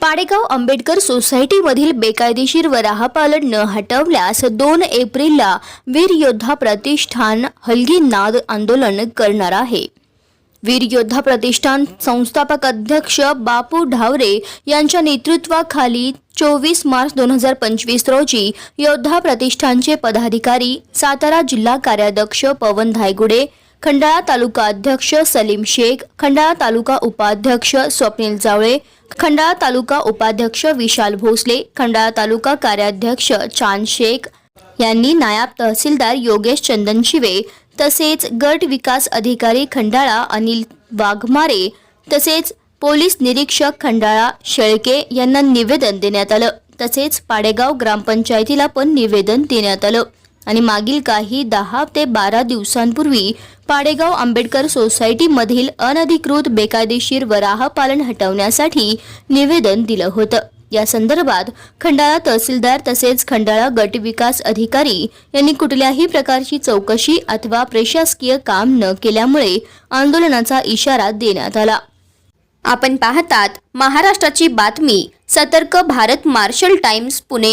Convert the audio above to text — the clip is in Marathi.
पाडेगाव आंबेडकर सोसायटीमधील बेकायदेशीर वराहपालन न हटवल्यास दोन एप्रिलला वीर योद्धा प्रतिष्ठान हलगी नाद आंदोलन करणार आहे. वीर योद्धा प्रतिष्ठान संस्थापक अध्यक्ष बापू ढावरे यांच्या नेतृत्वाखाली चोवीस मार्च दोन हजार पंचवीस रोजी योद्धा प्रतिष्ठानचे पदाधिकारी सातारा जिल्हा कार्याध्यक्ष पवन धायगुडे खंडाळा तालुका अध्यक्ष सलीम शेख खंडाळा तालुका उपाध्यक्ष स्वप्नील जावळे खंडाळा तालुका उपाध्यक्ष विशाल भोसले खंडाळा तालुका कार्याध्यक्ष चांद शेख यांनी नायब तहसीलदार योगेश चंदन शिवे तसेच गट विकास अधिकारी खंडाळा अनिल वाघमारे तसेच पोलीस निरीक्षक खंडाळा शेळके यांना निवेदन देण्यात आलं. तसेच पाडेगाव ग्रामपंचायतीला पण निवेदन देण्यात आलं. आणि मागील काही दहा ते बारा दिवसांपूर्वी पाडेगाव आंबेडकर सोसायटीमधील अनधिकृत बेकायदेशीर वराह पालन हटवण्यासाठी निवेदन दिलं होतं. या संदर्भात खंडाळा तहसीलदार तसेच खंडाळा गट विकास अधिकारी यांनी कुठल्याही प्रकारची चौकशी अथवा प्रशासकीय काम न केल्यामुळे आंदोलनाचा इशारा देण्यात आला. आपण पाहतात महाराष्ट्राची बातमी सतर्क भारत मार्शल टाइम्स पुणे.